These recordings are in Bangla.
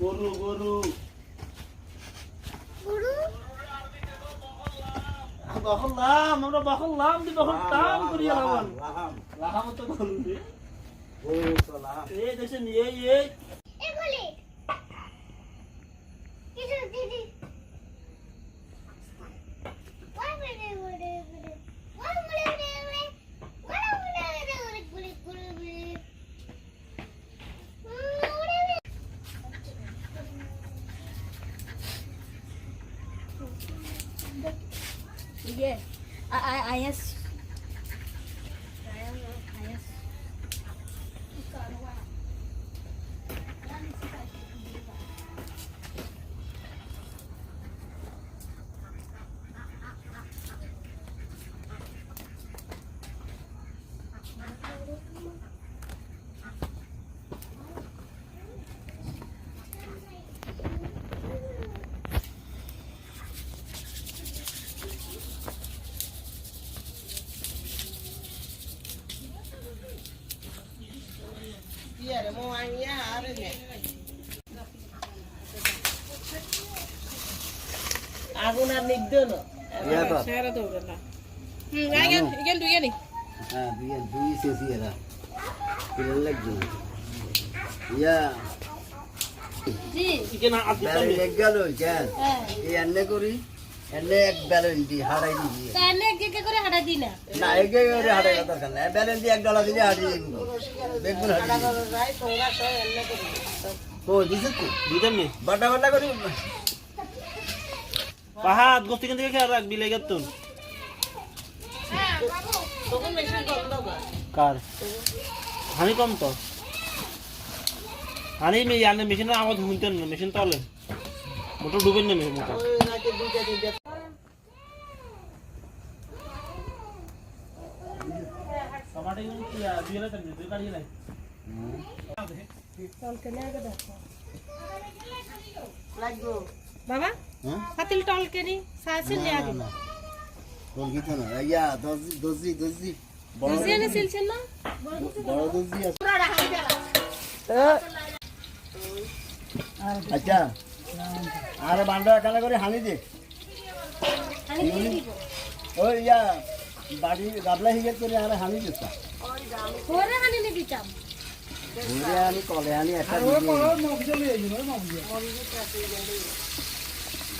গরু গরু। বহলাম আমরা বহলাম দি বহল টান করিয়া লাগান। লাহাম তো গরু রে এই দেখছেন এই এই এগুলি কিছু দিদি ওই বলে বলে বলে ওই বলে বলে বলে ওই বলে বলে বলে বলে বলে Yeah, I, I, I asked. সেরা তো না হুম আইগেন ইগেন হ্যাঁ দুই দুই এরা ইয়া জি কেন হ্যাঁ এই এনে করি এনে এক বেলেন দি হারাই তাহলে করে না না একে করে হারাই কথা দরকার নাই দি এক ডলা দিলে হারিয়ে দিব বেগুন হারিয়ে ও দিছে তো দিদেন নি বাটা বাটা করি পাহাড় গোস্তি কেন থেকে খেয়াল রাখবি লেগে তুন কর কার? হানি কম তো। হানি মে জানে মেশিনের আওয়াজ শুনতেন না মেশিন তলে মোটর ডুবেন না মেশিন মোটর। বাবা? হ্যাঁ? পাতিল টলকে নি সাইছিল না আগে। না ইয়া দর্জি দর্জি দর্জি। বড় এনে সিলছিল না? বড় দর্জি আছে। আচ্ছা। আরে বান্ডা এখানে করে হানি দে। আমি দিয়ে দিব। ওই ইয়া বাড়ি গাবলা হিগে করে আরে হানি দিস পরে হানি নি দিতাম ঘুরে আনি কলে আনি একটা ঘুরে আনি দিলাম ইয়া ইয়া জিরা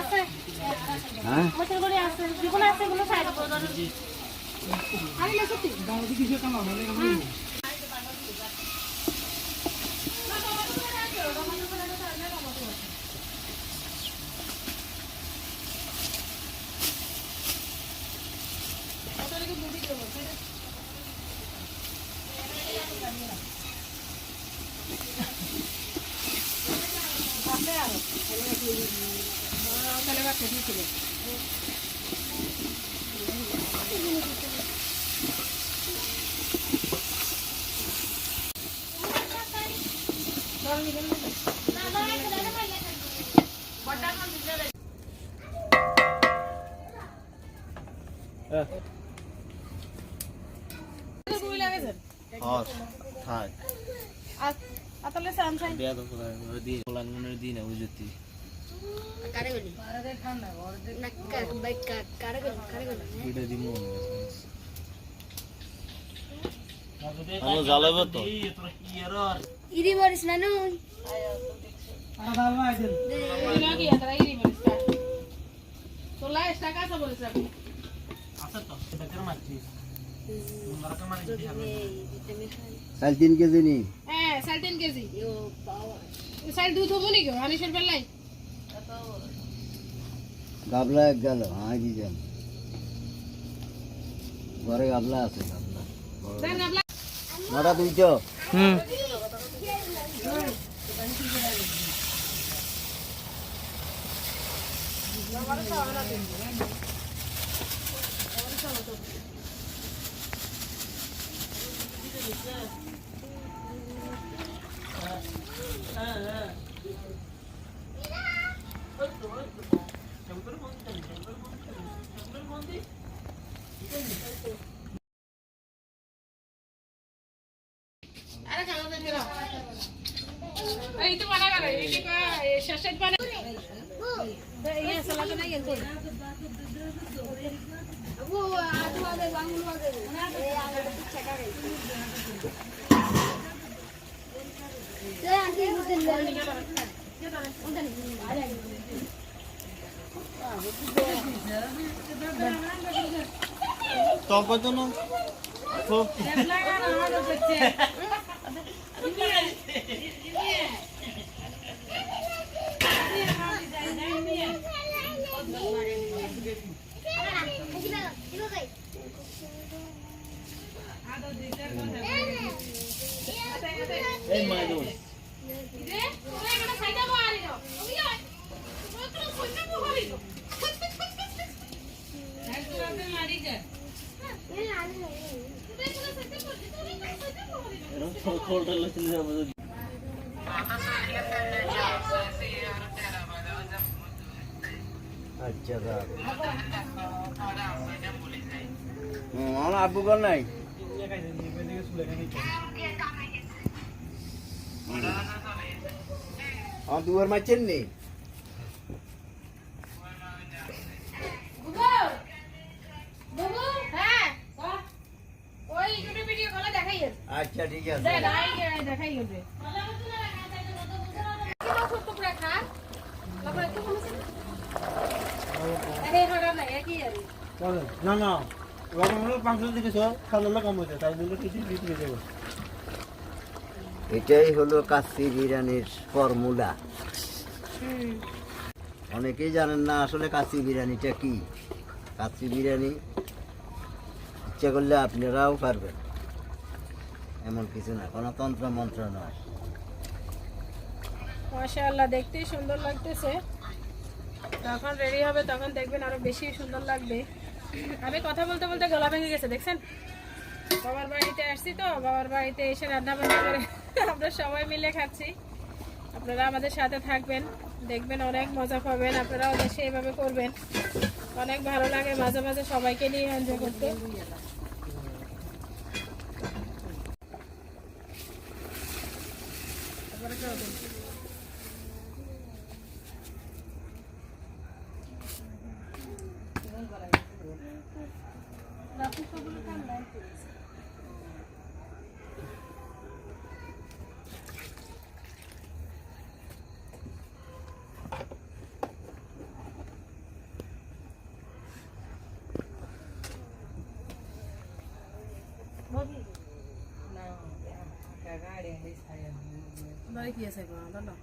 আছে হ্যাঁ? মোটর করে আছে যেগুলো আছে এগুলো সাইড করো Yeah. জ্বালাবো তো। তোরা কি এর? আর ইরি মরিস না নুন? কি এতটা ইরি বলিস তোলা এক্সট্রা কাঁচা বলিস রাখবি আছে? তো চাল তিন কেজি নি? হ্যাঁ সাড়ে তিন কেজি। সাড়ে দুধ হব নাকি? আনিসের বেলায়। গাবলা এক গেল হ্যাঁ দি যান। ঘরে গাবলা আছে গাবলা। নটা হুম। দাওয়া খেলাম এই তো বানা গেল এই কি শেষ বানা এই সালাদ নাই কিন্তু আবু আজু আগে বাংলো আগে এই আগে পিচ্ছা করে এই আন্টি বুঝেন তো কত না তো এই মাই দোস এরকম ফোল্ডার লইছিল যাব আচ্ছা আমার আব্বু কর নাই? আমার দুয়ার মারছেন নি হ্যাঁ ওই ইউটিউব ভিডিও কলে দেখাই আচ্ছা ঠিক আছে। দেখাই না না লবণ হলো পাঁচশো কম হয়েছে তাই জন্য কিছু বিক্রি এটাই হলো কাচ্চি বিরিয়ানির ফর্মুলা অনেকেই জানেন না আসলে কাচ্চি বিরিয়ানিটা কি। কাচ্চি বিরিয়ানি ইচ্ছা করলে আপনারাও পারবেন। এমন কিছু না, কোনো তন্ত্র মন্ত্র নয়। মাশাআল্লাহ, দেখতেই সুন্দর লাগতেছে। যখন রেডি হবে, তখন দেখবেন আরও বেশি সুন্দর লাগবে। আমি কথা বলতে বলতে গলা ভেঙে গেছে, দেখছেন? বাবার বাড়িতে আসছি তো, বাবার বাড়িতে এসে রান্না বান্না করে আমরা সবাই মিলে খাচ্ছি। আপনারা আমাদের সাথে থাকবেন, দেখবেন অনেক মজা পাবেন আপনারাও দেশে এইভাবে করবেন। অনেক ভালো লাগে মাঝে মাঝে সবাইকে নিয়ে এনজয় করতে। বাড়ি কি আছে গো দাদা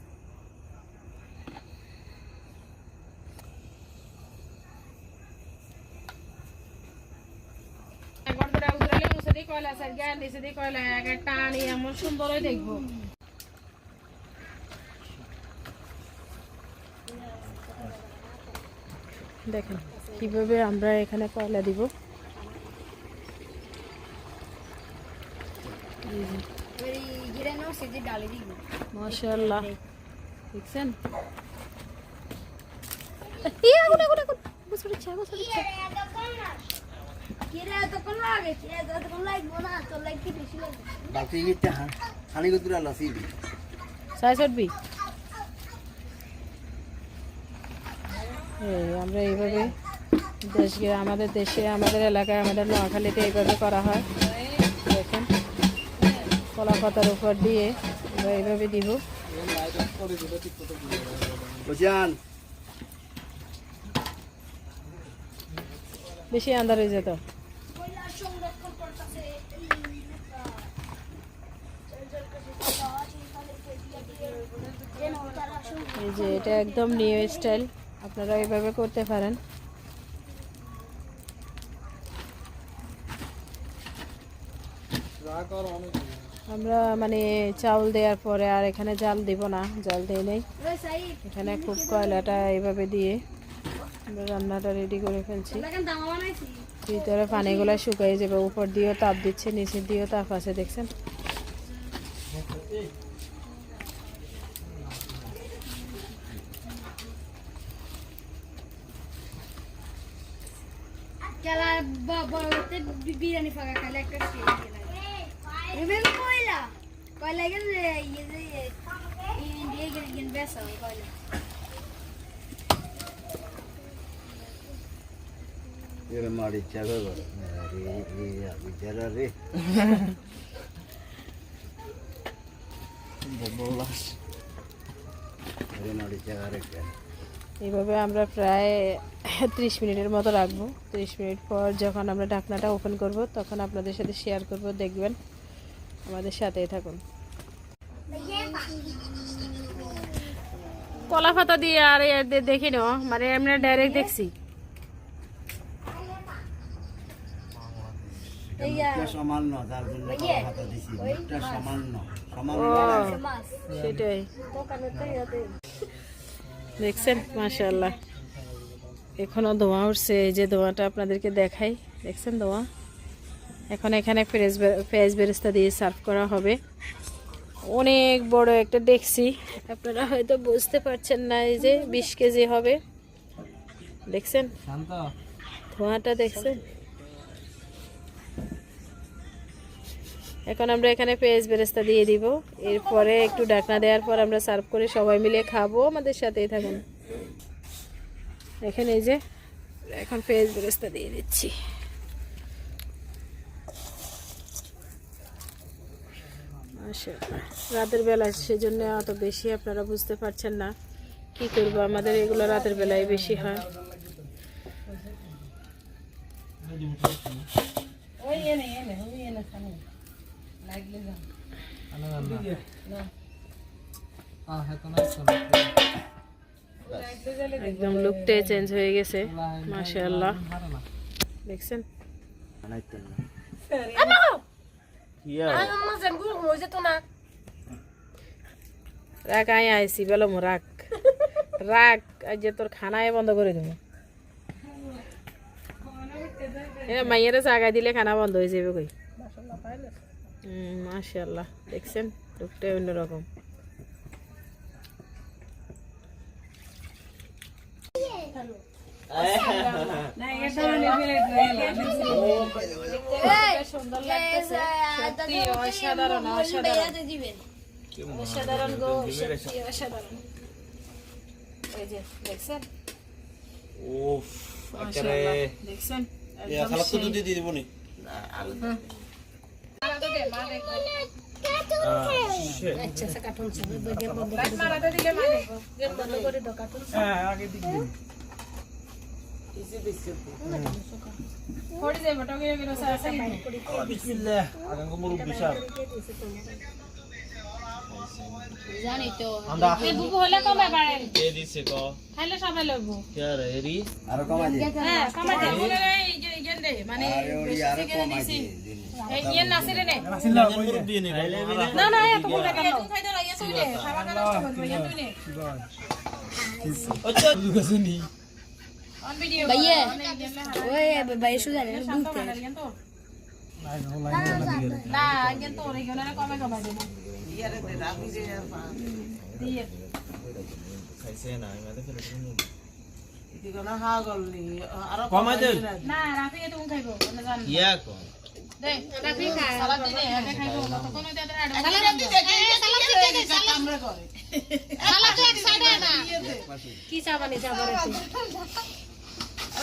একবার করে উতরালে মুছে দিয়ে কয়লা স্যার জ্ঞান নিচে দিয়ে কয়লা এক একটা আনি এমন সুন্দরই দেখব। দেখেন কীভাবে আমরা এখানে কয়লা দিব। কিরে কোন লাগে কিরে কোন লাগবো না বেশি বাকি হানি লসিবি আমরা এইভাবে দেশ আমাদের দেশে আমাদের এলাকায় আমাদের নোয়াখালীতে এইভাবে করা হয়। দেখেন। কলা পাতার উপর দিয়ে আমরা এইভাবে দিব। বেশি আন্দার হয়ে যেত। এই যে এটা একদম নিউ স্টাইল আপনারা এইভাবে করতে পারেন। আমরা মানে চাউল দেওয়ার পরে আর এখানে জাল দিব না, জাল দিয়ে নেই। এখানে খুব কয়লাটা এইভাবে দিয়ে আমরা রান্নাটা রেডি করে ফেলছি। ভিতরে পানিগুলো শুকিয়ে যাবে, উপর দিয়েও তাপ দিচ্ছে নিচের দিয়েও তাপ আছে, দেখছেন? বিরিয়ানি ফাঁকা খাইলে একটা রিমেম্বার কয়লা কয়লা গেলে ইয়ে যে ইন্ডিয়া গেলে গেলে বেসা কয়লা এর মারি চাগো রে রে বিচারা রে এর মারি চাগা রে এইভাবে আমরা প্রায় ত্রিশ মিনিটের মতো রাখব। ত্রিশ মিনিট পর যখন আমরা ঢাকনাটা ওপেন করব তখন আপনাদের সাথে শেয়ার করব দেখবেন আমাদের সাথেই থাকুন। কলা পাতা দিয়ে আর দেখি না মানে আমরা ডাইরেক্ট দেখছি। সেটাই। দেখছেন? মাশাল্লাহ এখনও ধোঁয়া উঠছে এই যে ধোঁয়াটা আপনাদেরকে দেখাই। দেখছেন ধোঁয়া? এখন এখানে ফ্রেশ ফ্রেশ বেরেস্তা দিয়ে সার্ভ করা হবে। অনেক বড় একটা দেখছি। আপনারা হয়তো বুঝতে পারছেন না এই যে বিশ কেজি হবে। দেখছেন? ধোঁয়াটা দেখছেন? এখন আমরা এখানে পেঁয়াজ বেরেস্তা দিয়ে দিব। এরপরে একটু ডাকনা দেওয়ার পর আমরা সার্ভ করে সবাই মিলে খাব। আমাদের সাথেই থাকুন। এখানে এই যে এখন পেঁয়াজ বেরেস্তা দিয়ে দিচ্ছি। রাতের বেলা সেজন্য অত বেশি আপনারা বুঝতে পারছেন না কি করব। আমাদের এগুলো রাতের বেলায় বেশি হয়। একদম লুকটাই চেঞ্জ হয়ে গেছে মাশাআল্লাহ। দেখছেন? বানাইতেন না। রাখ আই আইসি বলো মো রাখ রাখ আজ যে তোর খানায় বন্ধ করে দেবো মাইয়েরা জাগায় দিলে খানা বন্ধ হয়ে যাবে কই হুম মাশাল্লাহ দেখছেন লুকটাই অন্যরকম সুন্দর লাগতেছে সত্যি অসাধারণ অসাধারণ। অসাধারণ গো অসাধারণ। এই যে দেখছেন? উফ মাশাআল্লাহ দেখছেন? একদম সেই। দুধ দিয়ে দিব নি। লাইট মারাতে দিলে মা দেখব। গেট বন্ধ করে দাও, কার্টুন। পড়ে যাইবো, টগিয়ে গেলে সারা সারা বাইরে পড়ে। বিসমিল্লাহ আগাঙ্গ মুরব্বি সাহেব এই বুবু হলে কমে বাড়েন। কে দিছে ক খাইলে সবাই লইবো। কে রে এরি আরও কমাই দিন হ্যাঁ, কমে যায়। বলে এই যে ইগেন দে, মানে বেশি আরও দিছি। এই ইয়েন নাসিরে নে। মুরব্বি নি না, না, এত বড় কেন? তুমি খাইতে লাগিয়ে তুই নে, খাবার কেন নষ্ট করব? ইয়ে তুই নে। আচ্ছা On video, ভাইয়া, on এই ইয়েন লে হারা। ওই ভাই সুজা রে শান্ত বানার ইয়েন তো? না, ইয়েন তো ওরে ইয়েন কমে কমে দেবো। দিয়ে। খাইছে না আমাদের ফেলে কমাই দেন না, রাফিকে তুমি খাইবো, ওনে জান ইয়া কম দে, রাফি খা, সালাদ দে, একে খাইবো, ততক্ষণ ওই তাদের আড্ডা কি চা বানি চা বানাইছি এ বমুড়া কম আম্মু আজ মোবাইল অন করছি চুপ কর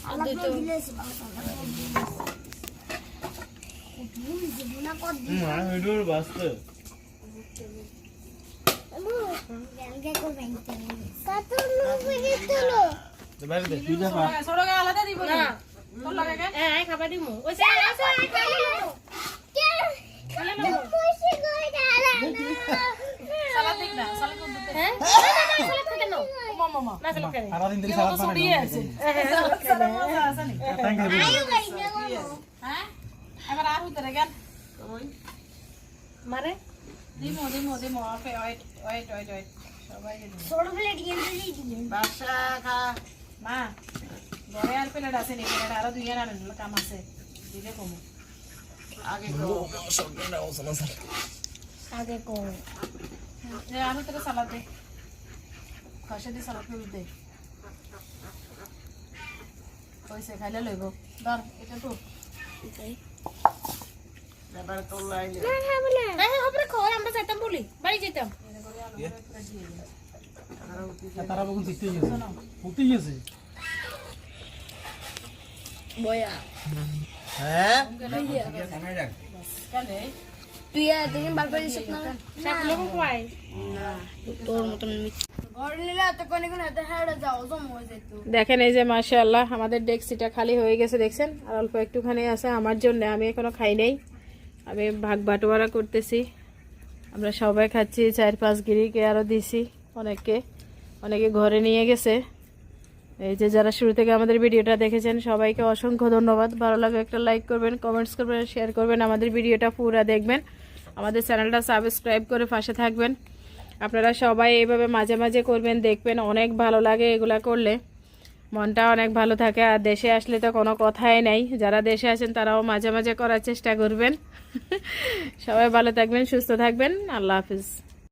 গেছি মা ভিডিওর বাস্তে বাইরে দে তুই যা খা। ছোট গা আলাদা দিব না? তোর লাগে কে? হ্যাঁ আই খাবার দিমু। ওই সালাদ দিক না সালাদ মারে দিমো দিমো দিমো ওয়েট ওয়েট ওয়েট ওয়েট সবাই ছোট প্লেট কিনতে বাসা খা মা ঘরে আর প্লেট আছে নি প্লেট আরও দুই আনা নিল কাম আছে দিলে কমু আগে তো আগে কো আরও তোকে সালাদ দে খসে দি সালাদ করে দে কইছে খাইলে লইব। ধর এটা তো। তোর লাইন হ্যাঁ হবে রে খাও আমরা যাইতাম বলি। বাড়ি যেতাম তারা বকুন দেখতে গেছে উঠে গেছে বয়া। হ্যাঁ তুই আর দেখেন বার করে দিছিস না? তোর মতন ঘর দেখেন এই যে, মাশাআল্লাহ, আমাদের ডেস্কটা খালি হয়ে গেছে, দেখছেন? আর অল্প একটুখানি আছে আমার জন্য, আমি এখনও খাই নাই। আমি ভাগ বাটোয়ারা করতেছি। আমরা সবাই খাচ্ছি, চার পাঁচ গিরিকে আরও দিছি অনেককে। অনেকে ঘরে নিয়ে গেছে। এই যে, যারা শুরু থেকে আমাদের ভিডিওটা দেখেছেন, সবাইকে অসংখ্য ধন্যবাদ। ভালো লাগে একটা লাইক করবেন কমেন্টস করবেন শেয়ার করবেন। আমাদের ভিডিওটা পুরো দেখবেন। আমাদের চ্যানেলটা সাবস্ক্রাইব করে পাশে থাকবেন। আপনারা সবাই এইভাবে মাঝে মাঝে করবেন, দেখবেন অনেক ভালো লাগে এগুলা করলে। মনটা অনেক ভালো থাকে, আর দেশে আসলে তো কোনো কথাই নাই। যারা দেশে আছেন তারাও মাঝে মাঝে করার চেষ্টা করবেন। সবাই ভালো থাকবেন, সুস্থ থাকবেন। আল্লাহ হাফিজ।